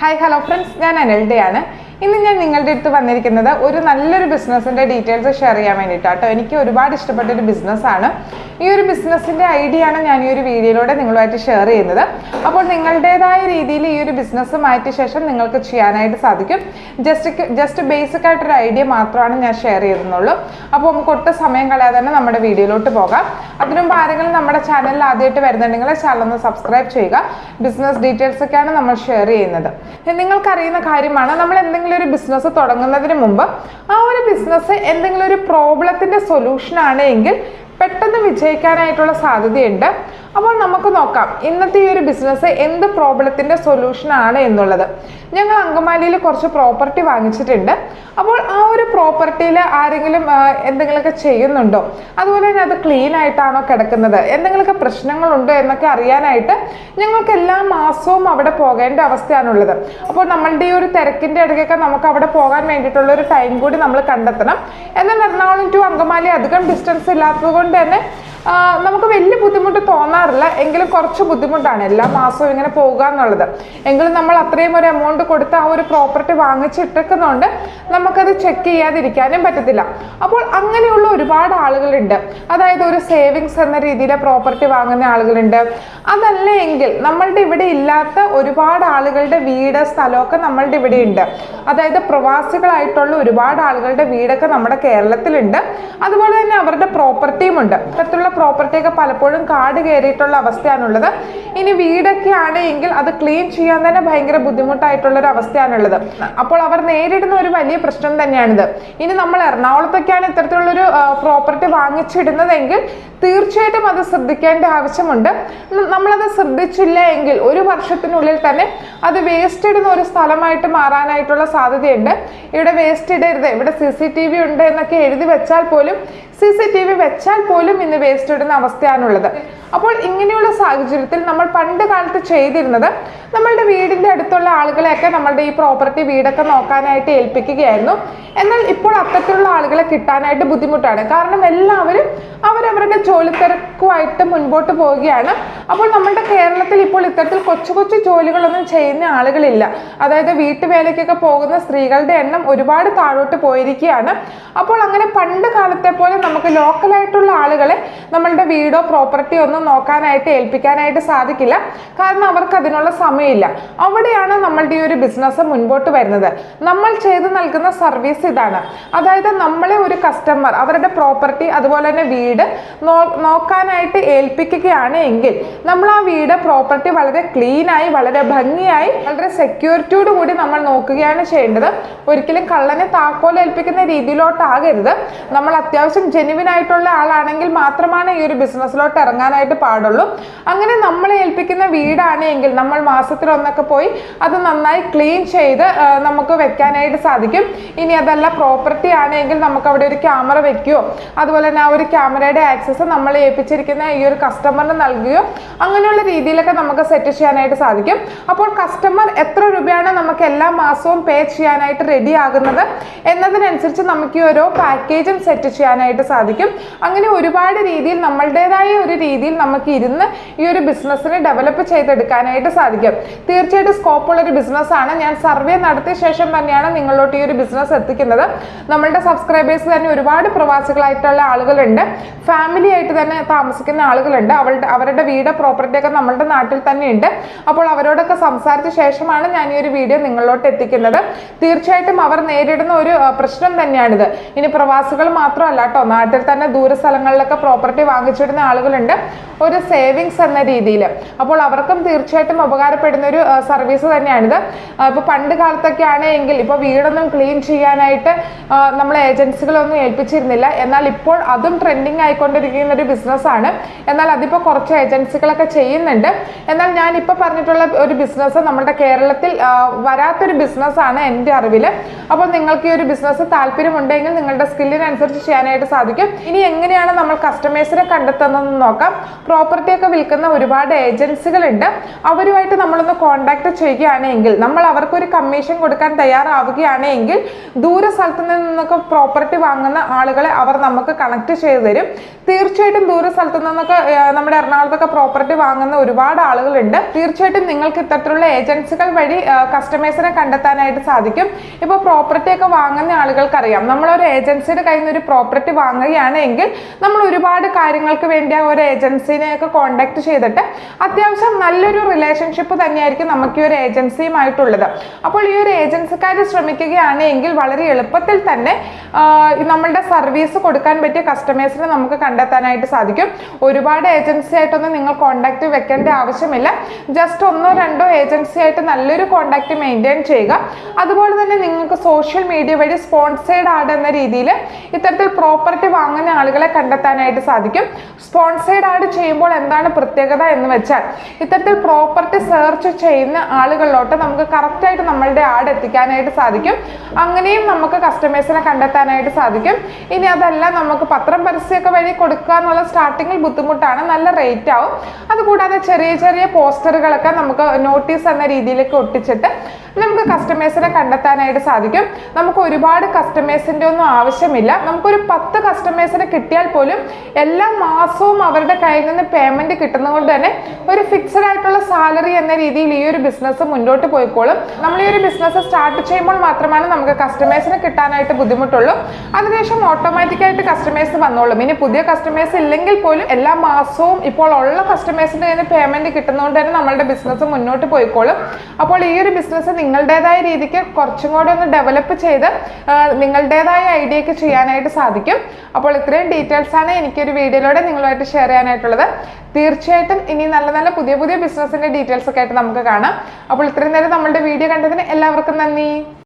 Hi hello friends ഞാൻ അനൽഡയാണ്. ഇന്ന് ഞാൻ നിങ്ങളുടെ അടുത്ത് വന്നിരിക്കുന്നത് ഒരു നല്ലൊരു ബിസിനസ്സിന്റെ ഡീറ്റെയിൽസ് ഷെയർ ചെയ്യാൻ വേണ്ടിയിട്ടാട്ടോ. എനിക്ക് ഒരുപാട് ഇഷ്ടപ്പെട്ട ഒരു ബിസിനസ്സാണ് ഈ ഒരു ബിസിനസ്സിന്റെ ഐഡിയ ആണ് ഞാൻ ഈ ഒരു വീഡിയോയിലൂടെ നിങ്ങളുമായിട്ട് ഷെയർ ചെയ്യുന്നത്. അപ്പോൾ നിങ്ങളുടേതായ രീതിയിൽ ഈ ഒരു ബിസിനസ് മാറ്റിയ ശേഷം നിങ്ങൾക്ക് ചെയ്യാനായിട്ട് സാധിക്കും. ജസ്റ്റ് ജസ്റ്റ് ബേസിക് ആയിട്ടൊരു ഐഡിയ മാത്രമാണ് ഞാൻ ഷെയർ ചെയ്യുന്നുള്ളൂ അപ്പോൾ നമുക്ക് ഒട്ടും സമയം കളയാതെ തന്നെ നമ്മുടെ വീഡിയോയിലോട്ട് പോകാം. അതിനുമുമ്പ് ആരെങ്കിലും നമ്മുടെ ചാനലിൽ ആദ്യമായിട്ട് വരുന്നുണ്ടെങ്കിൽ ചാനൽ ഒന്ന് സബ്സ്ക്രൈബ് ചെയ്യുക. ബിസിനസ് ഡീറ്റെയിൽസ് ഒക്കെയാണ് നമ്മൾ ഷെയർ ചെയ്യുന്നത്. നിങ്ങൾക്കറിയുന്ന കാര്യമാണ് നമ്മൾ എന്തെങ്കിലും ഒരു ബിസിനസ് തുടങ്ങുന്നതിന് മുമ്പ് ആ ഒരു ബിസിനസ് എന്തെങ്കിലും ഒരു പ്രോബ്ലത്തിന്റെ സൊല്യൂഷൻ ആണ് എങ്കിൽ പെട്ടെന്ന് വിജയിക്കാനായിട്ടുള്ള സാധ്യതയുണ്ട്. അപ്പോൾ നമുക്ക് നോക്കാം ഇന്നത്തെ ഈ ഒരു ബിസിനസ് എന്ത് പ്രോബ്ലത്തിന്റെ സൊല്യൂഷൻ ആണ് എന്നുള്ളത്. ഞങ്ങൾ അങ്കമാലിയിൽ കുറച്ച് പ്രോപ്പർട്ടി വാങ്ങിച്ചിട്ടുണ്ട്. അപ്പോൾ ആ ഒരു പ്രോപ്പർട്ടിയിൽ ആരെങ്കിലും എന്തെങ്കിലുമൊക്കെ ചെയ്യുന്നുണ്ടോ? അതുപോലെ തന്നെ അത് ക്ലീൻ ആയിട്ടാണോ കിടക്കുന്നത്? എന്തെങ്കിലുമൊക്കെ പ്രശ്നങ്ങളുണ്ടോ എന്നൊക്കെ അറിയാനായിട്ട് ഞങ്ങൾക്ക് എല്ലാ മാസവും അവിടെ പോകേണ്ട അവസ്ഥയാണുള്ളത്. അപ്പോൾ നമ്മളുടെ ഈ ഒരു തിരക്കിന്റെ ഇടയ്ക്കൊക്കെ നമുക്ക് അവിടെ പോകാൻ വേണ്ടിയിട്ടുള്ള ഒരു ടൈം കൂടി നമ്മൾ കണ്ടെത്തണം. എന്നാൽ എറണാകുളം ടു അങ്കമാലി അധികം ഡിസ്റ്റൻസ് ഇല്ലാത്തത് കൊണ്ട് തന്നെ നമുക്ക് വലിയ ബുദ്ധിമുട്ട് തോന്നാറില്ല. എങ്കിലും കുറച്ച് ബുദ്ധിമുട്ടാണ്. എല്ലാ മാസവും ഇങ്ങനെ പോകുക എന്നുള്ളത്. എങ്കിലും നമ്മൾ അത്രയും ഒരു എമൗണ്ട് കൊടുത്ത് ആ ഒരു പ്രോപ്പർട്ടി വാങ്ങിച്ചിട്ടിരിക്കുന്നതുകൊണ്ട് നമുക്കത് ചെക്ക് ചെയ്യാതിരിക്കാനും പറ്റത്തില്ല. അപ്പോൾ അങ്ങനെയുള്ള ഒരുപാട് ആളുകളുണ്ട്. അതായത് ഒരു സേവിങ്സ് എന്ന രീതിയിലെ പ്രോപ്പർട്ടി വാങ്ങുന്ന ആളുകളുണ്ട്. അതല്ല എങ്കിൽ നമ്മളുടെ ഇവിടെ ഇല്ലാത്ത ഒരുപാട് ആളുകളുടെ വീട് സ്ഥലമൊക്കെ നമ്മളുടെ ഇവിടെ ഉണ്ട്. അതായത് പ്രവാസികളായിട്ടുള്ള ഒരുപാട് ആളുകളുടെ വീടൊക്കെ നമ്മുടെ കേരളത്തിലുണ്ട്. അതുപോലെ തന്നെ അവരുടെ പ്രോപ്പർട്ടിയും ഉണ്ട്. അത്തരത്തിലുള്ള പ്രോപ്പർട്ടിയൊക്കെ പലപ്പോഴും കാട് കയറിയിട്ടുള്ള അവസ്ഥയാണുള്ളത്. ഇനി വീടൊക്കെ ആണെങ്കിൽ അത് ക്ലീൻ ചെയ്യാൻ തന്നെ ഭയങ്കര ബുദ്ധിമുട്ടായിട്ടുള്ള ഒരു അവസ്ഥയാണുള്ളത്. അപ്പോൾ അവർ നേരിടുന്ന ഒരു വലിയ പ്രശ്നം തന്നെയാണിത്. ഇനി നമ്മൾ എറണാകുളത്തൊക്കെയാണ് ഇത്തരത്തിലുള്ളൊരു പ്രോപ്പർട്ടി വാങ്ങിച്ചിടുന്നതെങ്കിൽ തീർച്ചയായിട്ടും അത് ശ്രദ്ധിക്കേണ്ട ആവശ്യമുണ്ട്. നമ്മളത് ശ്രദ്ധിച്ചില്ല എങ്കിൽ ഒരു വർഷത്തിനുള്ളിൽ തന്നെ അത് വേസ്റ്റ് ഇടുന്ന ഒരു സ്ഥലമായിട്ട് മാറാനായിട്ടുള്ള സാധ്യതയുണ്ട്. ഇവിടെ വേസ്റ്റ് ഇടരുത് ഇവിടെ സി സി ടി വി ഉണ്ട് എന്നൊക്കെ എഴുതി വെച്ചാൽ പോലും സി സി ടി വി വെച്ചാൽ പോലും ഇന്ന് വേസ്റ്റ് ഇടുന്ന അവസ്ഥയാണുള്ളത്. അപ്പോൾ ഇങ്ങനെയുള്ള സാഹചര്യത്തിൽ നമ്മൾ പണ്ട് കാലത്ത് ചെയ്തിരുന്നത് നമ്മളുടെ വീടിന്റെ അടുത്തുള്ള ആളുകളെയൊക്കെ നമ്മളുടെ ഈ പ്രോപ്പർട്ടി വീടൊക്കെ നോക്കാനായിട്ട് ഏൽപ്പിക്കുകയായിരുന്നു. എന്നാൽ ഇപ്പോൾ അത്തരത്തിലുള്ള കിട്ടാനായിട്ട് ബുദ്ധിമുട്ടാണ്. കാരണം എല്ലാവരും അവരവരുടെ ജോലി തിരക്കുമായിട്ട് മുൻപോട്ട് പോവുകയാണ്. അപ്പോൾ നമ്മുടെ കേരളത്തിൽ ഇപ്പോൾ ഇത്തരത്തിൽ കൊച്ചു കൊച്ചു ജോലികളൊന്നും ചെയ്യുന്ന ആളുകളില്ല. അതായത് വീട്ടുവേലയ്ക്കൊക്കെ പോകുന്ന സ്ത്രീകളുടെ എണ്ണം ഒരുപാട് താഴോട്ട് പോയിരിക്കുകയാണ്. അപ്പോൾ അങ്ങനെ പണ്ട് കാലത്തെ പോലെ നമുക്ക് ലോക്കലായിട്ടുള്ള ആളുകളെ നമ്മളുടെ വീടോ പ്രോപ്പർട്ടിയോ ഒന്നും നോക്കാനായിട്ട് ഏൽപ്പിക്കാനായിട്ട് സാധിക്കില്ല. കാരണം അവർക്ക് അതിനുള്ള സമയമില്ല. അവിടെയാണ് നമ്മളുടെ ഈ ഒരു ബിസിനസ് മുൻപോട്ട് വരുന്നത്. നമ്മൾ ചെയ്തു നൽകുന്ന സർവീസ് ഇതാണ്. അതായത് നമ്മളെ ഒരു കസ്റ്റമർ അവരുടെ പ്രോപ്പർട്ടി അതുപോലെ തന്നെ വീട് നോക്കാനായിട്ട് ഏൽപ്പിക്കുകയാണ് എങ്കിൽ നമ്മൾ ആ വീട് പ്രോപ്പർട്ടി വളരെ ക്ലീനായി വളരെ ഭംഗിയായി വളരെ സെക്യൂരിറ്റിയോട് കൂടി നമ്മൾ നോക്കുകയാണ് ചെയ്യേണ്ടത്. ഒരിക്കലും കള്ളനെ താക്കോൽ ഏൽപ്പിക്കുന്ന രീതിയിലോട്ടാകരുത് നമ്മൾ അത്യാവശ്യം ജെനുവിൻ ആയിട്ടുള്ള ആളാണെങ്കിൽ മാത്രമാണ് ഈ ഒരു ബിസിനസ്സിലോട്ട് ഇറങ്ങാനായിട്ട് പാടുള്ളൂ. അങ്ങനെ നമ്മളെ ഏൽപ്പിക്കുന്ന വീടാണ് എങ്കിൽ നമ്മൾ മാസത്തിലൊന്നൊക്കെ പോയി അത് നന്നായി ക്ലീൻ ചെയ്ത് നമുക്ക് വെക്കാനായിട്ട് സാധിക്കും. ഇനി അതല്ല പ്രോപ്പർട്ടി ആണെങ്കിൽ നമുക്ക് അവിടെ ഒരു ക്യാമറ വെക്കുകയോ അതുപോലെ തന്നെ ആ ഒരു ക്യാമറയുടെ ആക്സസ് നമ്മൾ ഏൽപ്പിച്ചിരിക്കുന്ന ഈ ഒരു കസ്റ്റമറിന് നൽകുകയോ അങ്ങനെയുള്ള രീതിയിലൊക്കെ നമുക്ക് സെറ്റ് ചെയ്യാനായിട്ട് സാധിക്കും. അപ്പോൾ കസ്റ്റമർ എത്ര രൂപയാണ് നമുക്ക് എല്ലാ മാസവും പേ ചെയ്യാനായിട്ട് റെഡി ആകുന്നത് എന്നതിനനുസരിച്ച് നമുക്ക് ഈ ഓരോ പാക്കേജും സെറ്റ് ചെയ്യാനായിട്ട് സാധിക്കും. അങ്ങനെ ഒരുപാട് രീതിയിൽ നമ്മളുടേതായ ഒരു രീതിയിൽ നമുക്ക് ഇരുന്ന് ഈ ഒരു ബിസിനസ്സിനെ ഡെവലപ്പ് ചെയ്തെടുക്കാനായിട്ട് സാധിക്കും. തീർച്ചയായിട്ടും സ്കോപ്പുള്ള ഒരു ബിസിനസ്സാണ് ഞാൻ സർവേ നടത്തിയ ശേഷം തന്നെയാണ് നിങ്ങളിലോട്ട് ഈ ഒരു ബിസിനസ് എത്തിക്കുന്നത്. നമ്മളുടെ സബ്സ്ക്രൈബേഴ്സ് തന്നെ ഒരുപാട് പ്രവാസികളായിട്ടുള്ള ആളുകളുണ്ട്. ഫാമിലി ആയിട്ട് തന്നെ താമസിക്കുന്ന ആളുകളുണ്ട്. അവളുടെ അവരുടെ വീട് പ്രോപ്പർട്ടി ഒക്കെ നമ്മളുടെ നാട്ടിൽ തന്നെ ഉണ്ട് അപ്പോൾ അവരോടൊക്കെ സംസാരിച്ച ശേഷമാണ് ഞാൻ ഈ ഒരു വീഡിയോ നിങ്ങളിലോട്ട് എത്തിക്കുന്നത്. തീർച്ചയായിട്ടും അവർ നേരിടുന്ന ഒരു പ്രശ്നം തന്നെയാണിത്. ഇനി പ്രവാസികൾ മാത്രമല്ല കേട്ടോ. നാട്ടിൽ തന്നെ ദൂര സ്ഥലങ്ങളിലൊക്കെ പ്രോപ്പർട്ടി വാങ്ങിച്ചിടുന്ന ആളുകളുണ്ട്. ഒരു സേവിങ്സ് എന്ന രീതിയിൽ അപ്പോൾ അവർക്കും തീർച്ചയായിട്ടും ഉപകാരപ്പെടുന്ന ഒരു സർവീസ് തന്നെയാണിത്. ഇപ്പോൾ ഇപ്പൊ പണ്ട് കാലത്തൊക്കെ ആണെങ്കിൽ ഇപ്പൊ വീടൊന്നും ക്ലീൻ ചെയ്യാനായിട്ട് നമ്മൾ നമ്മൾ ഏജൻസികളൊന്നും ഏൽപ്പിച്ചിരുന്നില്ല. എന്നാൽ ഇപ്പോൾ അതും ട്രെൻഡിങ് ആയിക്കൊണ്ടിരിക്കുന്ന ഒരു ബിസിനസ്സാണ്. എന്നാൽ അതിപ്പോൾ കുറച്ച് ഏജൻസികളൊക്കെ ചെയ്യുന്നുണ്ട്. എന്നാൽ ഞാൻ ഇപ്പോൾ പറഞ്ഞിട്ടുള്ള ഒരു ബിസിനസ് നമ്മുടെ കേരളത്തിൽ വരാത്തൊരു ബിസിനസ്സാണ് എന്റെ അറിവിൽ അപ്പോൾ നിങ്ങൾക്ക് ഈ ഒരു ബിസിനസ് താല്പര്യമുണ്ടെങ്കിൽ നിങ്ങളുടെ സ്കില്ലിനനുസരിച്ച് ചെയ്യാനായിട്ട് സാധിക്കും. ഇനി എങ്ങനെയാണ് നമ്മൾ കസ്റ്റമേഴ്സിനെ കണ്ടെത്തുന്നതെന്ന് നോക്കാം. പ്രോപ്പർട്ടിയൊക്കെ വിൽക്കുന്ന ഒരുപാട് ഏജൻസികളുണ്ട്. അവരുമായിട്ട് നമ്മളൊന്ന് കോൺടാക്ട് ചെയ്യുകയാണെങ്കിൽ നമ്മൾ അവർക്കൊരു കമ്മീഷൻ കൊടുക്കാൻ തയ്യാറാവുകയാണെങ്കിൽ ദൂര സ്ഥലത്ത് നിന്നൊക്കെ പ്രോപ്പർട്ടി വാങ്ങുന്ന ആളുകളെ അവർ നമുക്ക് കണക്ട് ചെയ്തു തരും. തീർച്ചയായിട്ടും ദൂര സ്ഥലത്ത് നിന്നൊക്കെ നമ്മുടെ എറണാകുളത്തൊക്കെ പ്രോപ്പർട്ടി വാങ്ങുന്ന ഒരുപാട് ആളുകളുണ്ട്. തീർച്ചയായിട്ടും നിങ്ങൾക്ക് ഇത്തരത്തിലുള്ള ഏജൻസികൾ വഴി കസ്റ്റമേഴ്സിനെ കണ്ടെത്താനായിട്ട് സാധിക്കും. ഇപ്പോൾ പ്രോപ്പർട്ടി ഒക്കെ വാങ്ങുന്ന ആളുകൾക്കറിയാം. നമ്മളൊരു ഏജൻസിയുടെ കയ്യിൽ നിന്ന് ഒരു പ്രോപ്പർട്ടി വാങ്ങുകയാണ് എങ്കിൽ നമ്മൾ ഒരുപാട് കാര്യങ്ങൾക്ക് വേണ്ടി ആ ഒരു ഏജൻസിനെയൊക്കെ കോണ്ടാക്ട് ചെയ്തിട്ട് അത്യാവശ്യം നല്ലൊരു റിലേഷൻഷിപ്പ് തന്നെയായിരിക്കും നമുക്ക് ഈ ഒരു ഏജൻസിയുമായിട്ടുള്ളത് അപ്പോൾ ഈ ഒരു ഏജൻസിക്കാർ ശ്രമിക്കുകയാണെങ്കിൽ വളരെ എളുപ്പത്തിൽ തന്നെ നമ്മളുടെ സർവീസ് കൊടുക്കാൻ പറ്റിയ കസ്റ്റമേഴ്സിനെ നമുക്ക് കണ്ടെത്താനായിട്ട് സാധിക്കും. ഒരുപാട് ഏജൻസി ആയിട്ടൊന്നും നിങ്ങൾ കോണ്ടാക്ട് വെക്കേണ്ട ആവശ്യമില്ല. ജസ്റ്റ് ഒന്നോ രണ്ടോ ഏജൻസി ആയിട്ട് നല്ലൊരു കോണ്ടാക്ട് മെയിന്റെയിൻ ചെയ്യുക. അതുപോലെ തന്നെ നിങ്ങൾക്ക് സോഷ്യൽ മീഡിയ വഴി സ്പോൺസേഡ് ആഡ് എന്ന രീതിയിൽ ഇത്തരത്തിൽ പ്രോപ്പർട്ടി വാങ്ങുന്ന ആളുകളെ കണ്ടെത്താനായിട്ട് സാധിക്കും. സ്പോൺസേഡ് ആഡ് ചെയ്യുമ്പോൾ എന്താണ് പ്രത്യേകത എന്ന് വെച്ചാൽ ഇത്തരത്തിൽ പ്രോപ്പർട്ടി സെർച്ച് ചെയ്യുന്ന ആളുകളിലോട്ട് നമുക്ക് കറക്റ്റായിട്ട് നമ്മളുടെ ആഡ് എത്തിക്കാനായിട്ട് സാധിക്കും. അങ്ങനെയും നമുക്ക് കസ്റ്റമേഴ്സിനെ കണ്ടെത്താനായിട്ട് സാധിക്കും. ഇനി അതല്ല നമുക്ക് പത്രം പരസ്യമൊക്കെ വഴി കൊടുക്കുക എന്നുള്ള സ്റ്റാർട്ടിങ്ങിൽ ബുദ്ധിമുട്ടാണ്. നല്ല റേറ്റ് ആവും. അതുകൂടാതെ ചെറിയ ചെറിയ പോസ്റ്ററുകളൊക്കെ നമുക്ക് നോട്ടീസ് എന്ന രീതിയിലേക്ക് ഒട്ടിച്ചിട്ട് നമുക്ക് കസ്റ്റമേഴ്സിനെ കണ്ടെത്താനായിട്ട് സാധിക്കും. നമുക്ക് ഒരുപാട് കസ്റ്റമേഴ്സിന്റെ ഒന്നും ആവശ്യമില്ല. നമുക്കൊരു പത്ത് കസ്റ്റമേഴ്സിനെ കിട്ടിയാൽ പോലും എല്ലാ മാസവും അവരുടെ കയ്യിൽ നിന്ന് പേയ്മെന്റ് കിട്ടുന്നതുകൊണ്ട് തന്നെ ഒരു ഫിക്സഡ് ആയിട്ടുള്ള സാലറി എന്ന രീതിയിൽ ഈ ഒരു ബിസിനസ് മുന്നോട്ട് പോയിക്കോളും. നമ്മൾ ഈ ഒരു ബിസിനസ് സ്റ്റാർട്ട് ചെയ്യുമ്പോൾ മാത്രമാണ് നമുക്ക് കസ്റ്റമേഴ്സിനെ കിട്ടാനായിട്ട് ബുദ്ധിമുട്ടുള്ളൂ. അതിനുശേഷം ഓട്ടോമാറ്റിക് ആയിട്ട് കസ്റ്റമേഴ്സ് വന്നോളും. ഇനി പുതിയ കസ്റ്റമേഴ്സ് ഇല്ലെങ്കിൽ പോലും എല്ലാ മാസവും ഇപ്പോൾ ഉള്ള കസ്റ്റമേഴ്സിന്റെ കയ്യിൽ നിന്ന് പേയ്മെന്റ് കിട്ടുന്നതുകൊണ്ട് തന്നെ നമ്മളുടെ ബിസിനസ് മുന്നോട്ട് പോയിക്കോളും. അപ്പോൾ ഈ ഒരു ബിസിനസ് നിങ്ങളുടേതായ രീതിക്ക് കുറച്ചും കൂടെ ഒന്ന് ഡെവലപ്പ് ചെയ്ത് നിങ്ങളുടേതായ ഐഡിയക്ക് ചെയ്യാനായിട്ട് സാധിക്കും. അപ്പോൾ ഇത്രയും ഡീറ്റെയിൽസ് ആണ് എനിക്കൊരു വീഡിയോയിലൂടെ നിങ്ങളുമായിട്ട് ഷെയർ ചെയ്യാനായിട്ടുള്ളത്. തീർച്ചയായിട്ടും ഇനി നല്ല നല്ല പുതിയ പുതിയ ബിസിനസിന്റെ ഡീറ്റെയിൽസ് ഒക്കെ ആയിട്ട് നമുക്ക് കാണാം. അപ്പോൾ ഇത്രയും നേരം നമ്മളുടെ വീഡിയോ കണ്ടതിന് എല്ലാവർക്കും നന്ദി.